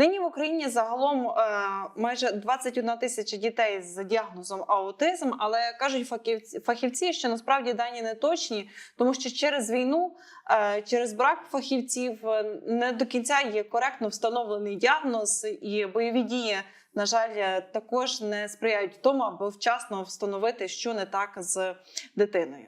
Нині в Україні загалом е, майже 21 тисяча дітей з діагнозом аутизм, але кажуть фахівці, фахівці, що насправді дані не точні, тому що через війну, е, через брак фахівців е, не до кінця є коректно встановлений діагноз, і бойові дії, на жаль, також не сприяють тому, аби вчасно встановити, що не так з дитиною.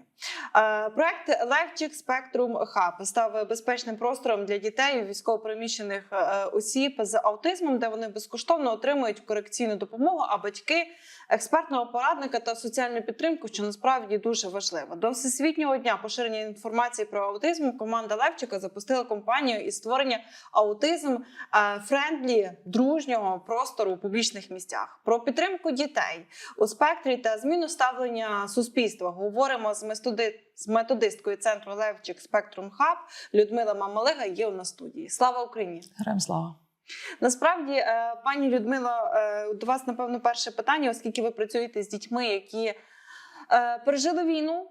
Е, Проект Lifecheck Spectrum Hub став безпечним простором для дітей військовопереміщених е, осіб з аутизмом, де вони безкоштовно отримують корекційну допомогу, а батьки експертного порадника та соціальну підтримку, що насправді дуже важливо. До всесвітнього дня поширення інформації про аутизм команда Левчика запустила кампанію із створення аутизм е, френдлі дружнього простору у публічних місцях. Про підтримку дітей у спектрі та зміну ставлення суспільства говоримо з методи з методисткою центру Левчик Спектрум Хаб Людмила Мамалига є у нас студії. Слава Україні! Героям слава. Насправді, е, пані Людмило, е, до вас напевно перше питання, оскільки ви працюєте з дітьми, які е, пережили війну,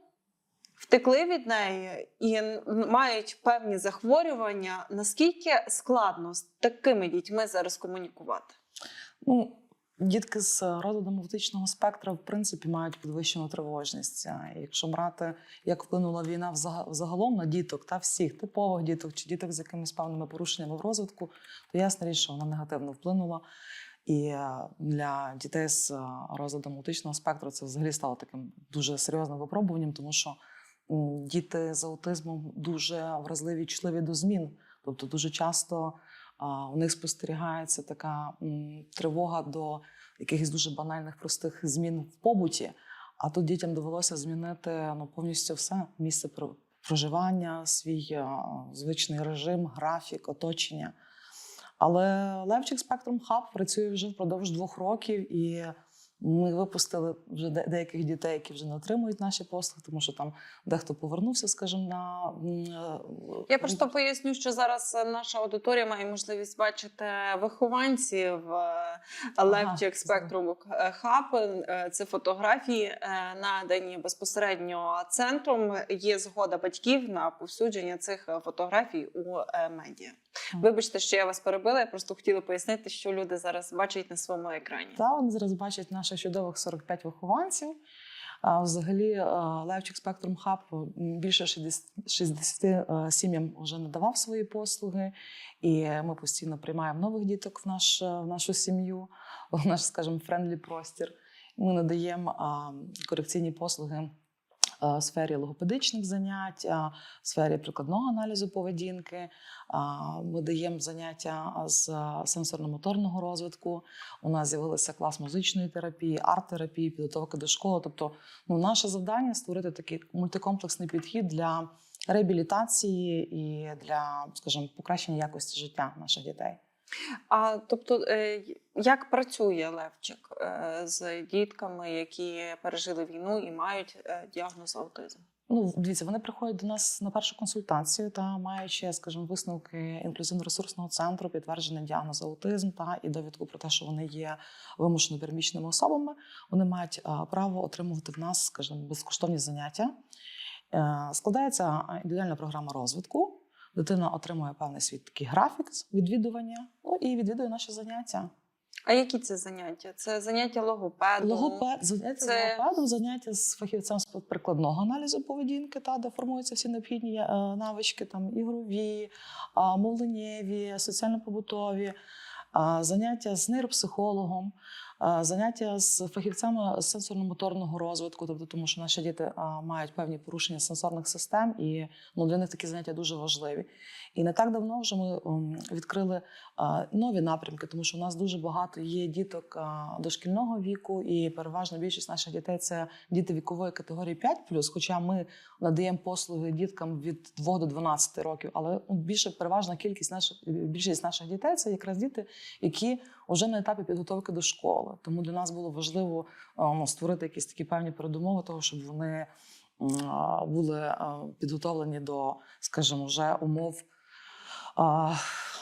втекли від неї і мають певні захворювання. Наскільки складно з такими дітьми зараз комунікувати? Ну, дітки з розладом аутичного спектра, в принципі, мають підвищену тривожність. Якщо брати, як вплинула війна взага- взагалом на діток та всіх типових діток чи діток з якимись певними порушеннями в розвитку, то ясна річ, що вона негативно вплинула. І е, для дітей з е, розладом аутичного спектру це взагалі стало таким дуже серйозним випробуванням, тому що діти з аутизмом дуже вразливі, чутливі до змін. Тобто дуже часто у них спостерігається така тривога до якихось дуже банальних простих змін в побуті. А тут дітям довелося змінити ну, повністю все місце про- проживання, свій звичний режим, графік, оточення. Але Левчик Спектрум Хаб працює вже впродовж двох років, і ми випустили вже деяких дітей, які вже не отримують наші послуги, тому що там дехто повернувся, скажімо, на е, Я просто поясню, що зараз наша аудиторія має можливість бачити вихованців е, Левчик Spectrum Hub. Е, Це фотографії надані безпосередньо центром. Є згода батьків на повсюдження цих фотографій у медіа. Вибачте, що я вас перебила. Я просто хотіла пояснити, що люди зараз бачать на своєму екрані. Та вони зараз бачать наших чудових 45 вихованців. А взагалі, е, Левчик Спектрум Хаб більше 60, 60 е, сім'ям вже надавав свої послуги, і ми постійно приймаємо нових діток в, наш, в нашу сім'ю, в наш, скажімо, френдлі простір. Ми надаємо корекційні послуги. Е, сфері логопедичних занять, в сфері прикладного аналізу поведінки. Ми даємо заняття з сенсорно-моторного розвитку. У нас з'явився клас музичної терапії, арт-терапії, підготовки до школи. Тобто, ну, наше завдання створити такий мультикомплексний підхід для реабілітації і для, скажімо, покращення якості життя наших дітей. А тобто, е, як працює Левчик е, з дітками, які пережили війну і мають е, діагноз аутизм? Ну, дивіться, вони приходять до нас на першу консультацію та маючи, скажімо, висновки інклюзивно-ресурсного центру, підтверджений діагноз аутизм та і довідку про те, що вони є вимушено переміщеними особами, вони мають право отримувати в нас, скажімо, безкоштовні заняття. Складається індивідуальна програма розвитку. Дитина отримує певний свій такий графік відвідування, ну і відвідує наші заняття. А які це заняття? Це заняття логопеду? Логопед, заняття це- з логопедом, заняття з фахівцем з прикладного аналізу поведінки, та, де формуються всі необхідні е, навички, там, ігрові, мовленнєві, соціально-побутові, заняття з нейропсихологом, заняття з фахівцями сенсорно-моторного розвитку, тобто, тому що наші діти мають певні порушення сенсорних систем, і ну, для них такі заняття дуже важливі. І не так давно вже ми відкрили нові напрямки, тому що у нас дуже багато є діток дошкільного віку, і переважна більшість наших дітей це діти вікової категорії 5+, хоча ми надаємо послуги діткам від 2 до 12 років. Але ну, більше переважна кількість наших більшість наших дітей це якраз діти, які вже на етапі підготовки до школи. Тому для нас було важливо ну, створити якісь такі певні передумови, того, щоб вони були а, підготовлені до, скажімо, вже умов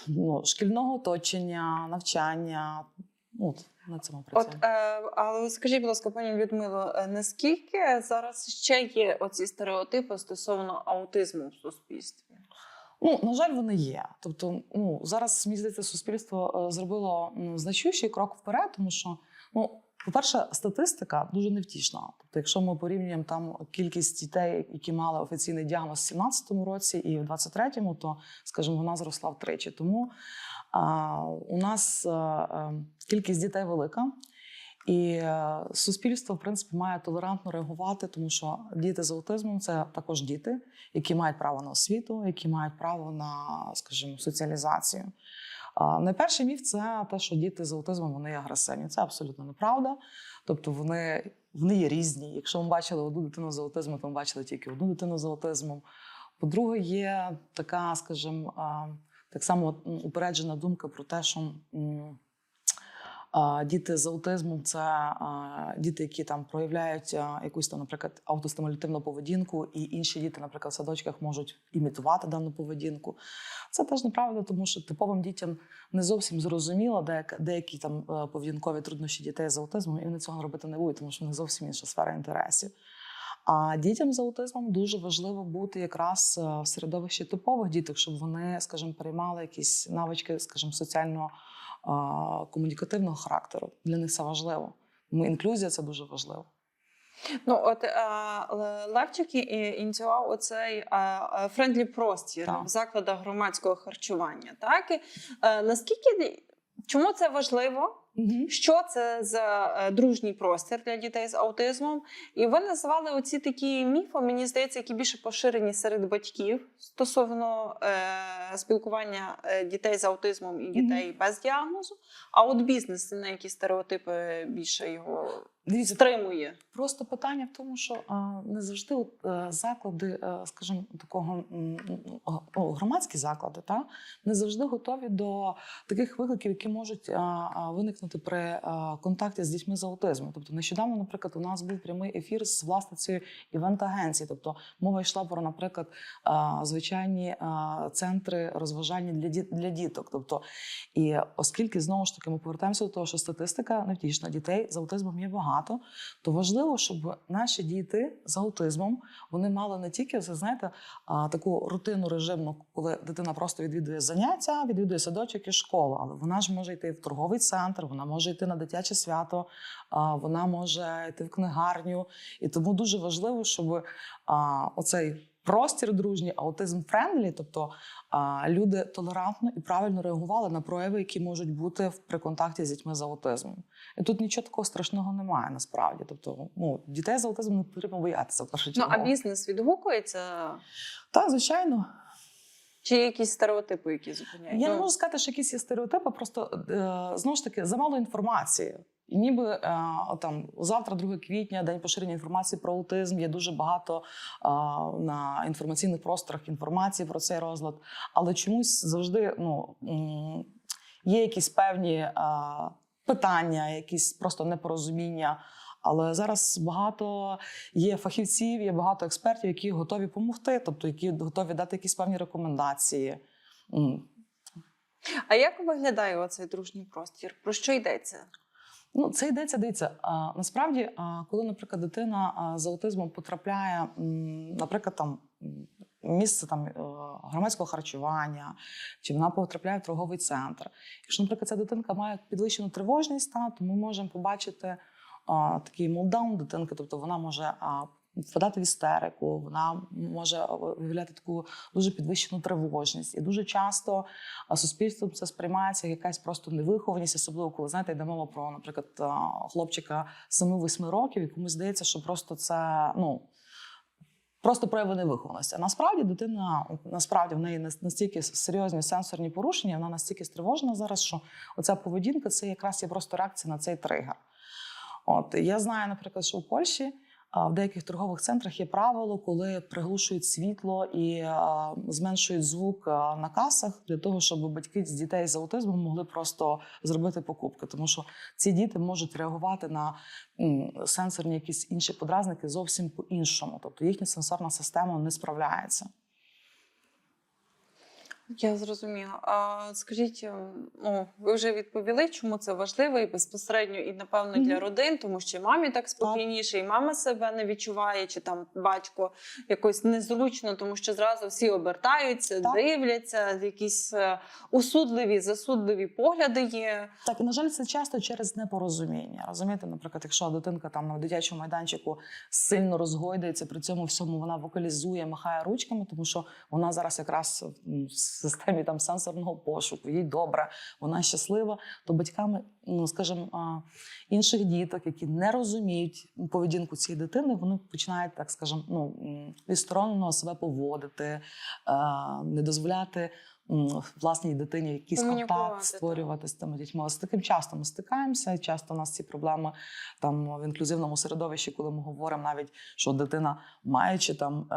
ну, шкільного оточення, навчання. Ну, от на цьому От, е, але скажіть, будь ласка, пані Людмило, е, наскільки зараз ще є оці стереотипи стосовно аутизму в суспільстві? Ну, на жаль, вони є. Тобто, ну зараз мені здається, суспільство е, зробило значущий крок вперед, тому що, ну, по-перше, статистика дуже невтішна. Тобто, якщо ми порівнюємо там кількість дітей, які мали офіційний діагноз в 17-му році і в 23-му, то, скажімо, вона зросла втричі. Тому а, у нас а, а, кількість дітей велика. І е, суспільство, в принципі, має толерантно реагувати, тому що діти з аутизмом це також діти, які мають право на освіту, які мають право на, скажімо, соціалізацію. Найперший міф це те, що діти з аутизмом вони агресивні. Це абсолютно неправда. Тобто вони, вони є різні. Якщо ми бачили одну дитину з аутизмом, то ми бачили тільки одну дитину з аутизмом. По-друге, є така, скажімо, так само упереджена думка про те, що. Діти з аутизмом це діти, які там проявляють якусь там, наприклад, автостимулятивну поведінку, і інші діти, наприклад, в садочках можуть імітувати дану поведінку. Це теж неправда, тому що типовим дітям не зовсім зрозуміло, деякі, там е, поведінкові труднощі дітей з аутизмом, і вони цього робити не будуть, тому що в них зовсім інша сфера інтересів. А дітям з аутизмом дуже важливо бути якраз е, в середовищі типових діток, щоб вони, скажімо, переймали якісь навички, скажімо, соціально а, комунікативного характеру. Для них це важливо. Тому інклюзія це дуже важливо. Ну, от е, Левчик ініціював оцей е, е, френдлі простір Так. в закладах громадського харчування. Так? Е, наскільки чому це важливо? Що це за е, дружній простір для дітей з аутизмом? І ви називали оці такі міфи, мені здається, які більше поширені серед батьків стосовно е, спілкування е, дітей з аутизмом і дітей без діагнозу. А от бізнес на які стереотипи більше його Стримує. Просто питання в тому, що не завжди от, е, заклади, е, скажімо, такого громадські заклади, та не завжди готові до таких викликів, які можуть виникнути при контакті з дітьми з аутизмом. Тобто, нещодавно, наприклад, у нас був прямий ефір з власницею івент-агенції. Тобто, мова йшла про, наприклад, звичайні центри розважання для діт для діток. Тобто, і оскільки знову ж таки ми повертаємося до того, що статистика невтішна, дітей з аутизмом є багато, то важливо, щоб наші діти з аутизмом вони мали не тільки це, знаєте, таку рутину режимну, коли дитина просто відвідує заняття, відвідує садочок і школу, але вона ж може йти в торговий центр, вона може йти на дитяче свято, вона може йти в книгарню. І тому дуже важливо, щоб оцей. Простір дружній, аутизм френдлі, тобто люди толерантно і правильно реагували на прояви, які можуть бути в- при контакті з дітьми з аутизмом. І тут нічого такого страшного немає насправді. Тобто, ну дітей з аутизмом не потрібно боятися в першу Ну а бізнес відгукується? Так, звичайно. Чи є якісь стереотипи, які зупиняють? Я не Ну, можу сказати, що якісь є стереотипи, просто е, знову ж таки замало інформації. І ніби е, там завтра, 2 квітня, день поширення інформації про аутизм. Є дуже багато е, на інформаційних просторах інформації про цей розлад. Але чомусь завжди ну, є якісь певні е, питання, якісь просто непорозуміння. Але зараз багато є фахівців, є багато експертів, які готові допомогти, тобто які готові дати якісь певні рекомендації. А як виглядає оцей дружній простір? Про що йдеться? Ну, це йдеться, дивіться. Насправді, коли, наприклад, дитина з аутизмом потрапляє, наприклад, там місце там е, громадського харчування, чи вона потрапляє в торговий центр. Якщо, наприклад, ця дитинка має підвищену тривожність, та, то ми можемо побачити а, такий молдаун дитинки, тобто вона може. А, Впадати в істерику, вона може виявляти таку дуже підвищену тривожність. І дуже часто суспільством це сприймається як якась просто невихованість, особливо коли знаєте, йде мова про, наприклад, хлопчика 7-8 років, і комусь здається, що просто це ну. Просто прояви невихованості. А насправді дитина насправді в неї настільки серйозні сенсорні порушення, вона настільки стривожена зараз, що оця поведінка це якраз є просто реакція на цей тригер. От я знаю, наприклад, що в Польщі в деяких торгових центрах є правило, коли приглушують світло і зменшують звук на касах для того, щоб батьки з дітей з аутизмом могли просто зробити покупки, тому що ці діти можуть реагувати на сенсорні якісь інші подразники зовсім по-іншому. Тобто їхня сенсорна система не справляється. Я зрозуміла. А скажіть, ем, ну, ви вже відповіли, чому це важливо і безпосередньо, і напевно для Мгм. родин, тому що мамі так спокійніше, і мама себе не відчуває, чи там батько якось незручно, тому що зразу всі обертаються, Так. дивляться, якісь е, усудливі, засудливі погляди є. Так, і на жаль, це часто через непорозуміння. Розумієте, наприклад, якщо дитинка там на дитячому майданчику сильно розгойдається, при цьому всьому вона вокалізує, махає ручками, тому що вона зараз якраз системі там сенсорного пошуку, їй добре, вона щаслива, то батьками, ну скажімо, інших діток, які не розуміють поведінку цієї дитини, вони починають, так скажімо, ну відсторонено себе поводити, не дозволяти. Власній дитині якийсь контакт створювати з тими дітьми. З таким часто ми стикаємося. Часто у нас ці проблеми там в інклюзивному середовищі, коли ми говоримо навіть, що дитина, маючи там.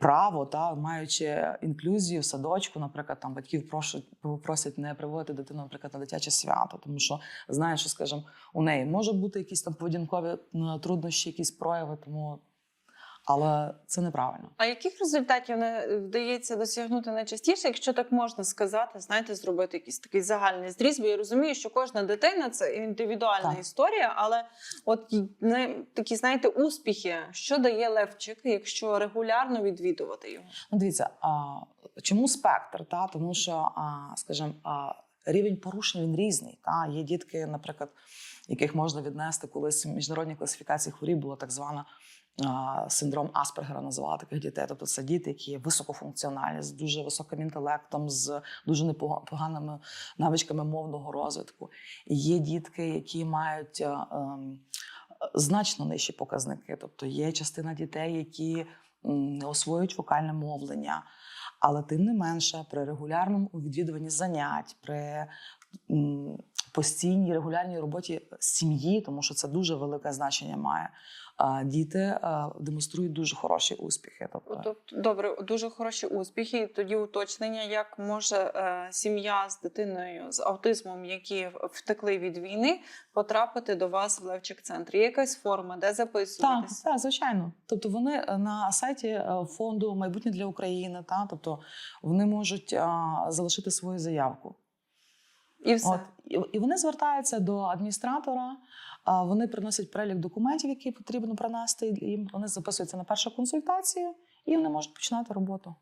Е, Право та маючи інклюзію в садочку, наприклад, там батьків прошу, просять не приводити дитину, наприклад, на дитяче свято, тому що знаєш, що, скажімо, у неї може бути якісь там поведінкові м, труднощі, якісь прояви, тому але це неправильно. А яких результатів не вдається досягнути найчастіше, якщо так можна сказати, знаєте, зробити якийсь такий загальний зріз? Бо я розумію, що кожна дитина це індивідуальна Так. історія, але от не такі, знаєте, успіхи, що дає Левчик, якщо регулярно відвідувати його? Ну, дивіться, а, чому спектр? Та? Тому що, а, скажімо, а, рівень порушень він різний. Та? Є дітки, наприклад, яких можна віднести колись в міжнародній класифікації хворіб була так звана. Синдром Аспергера називали таких дітей. Тобто це діти, які є високофункціональні, з дуже високим інтелектом, з дуже непоганими навичками мовного розвитку. І є дітки, які мають ем, значно нижчі показники. Тобто є частина дітей, які не освоюють вокальне мовлення. Але тим не менше, при регулярному відвідуванні занять, при постійній регулярній роботі сім'ї, тому що це дуже велике значення має. Діти демонструють дуже хороші успіхи. Тобто, Тобто, добре, дуже хороші успіхи. І тоді уточнення, як може е, сім'я з дитиною з аутизмом, які втекли від війни, потрапити до вас в Левчик центр. Є якась форма, де Так, записуватися? так, звичайно. Тобто вони е, на сайті е, фонду майбутнє для України, та тобто вони можуть залишити свою заявку. І все. От і, вони звертаються до адміністратора. Вони приносять перелік документів, які потрібно принести їм. Вони записуються на першу консультацію, і вони можуть починати роботу.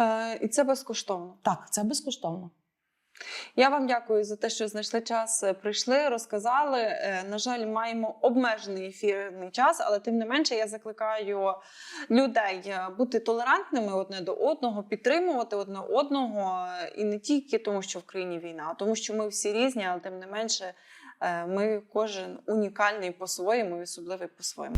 Е, і це безкоштовно. Так, це безкоштовно. Я вам дякую за те, що знайшли час, е, прийшли, розказали. Е, На жаль, маємо обмежений ефірний час, але тим не менше я закликаю людей е, бути толерантними одне до одного, підтримувати одне одного і не тільки тому, що в країні війна, а тому, що ми всі різні, але тим не менше. Ми кожен унікальний по-своєму і особливий по-своєму.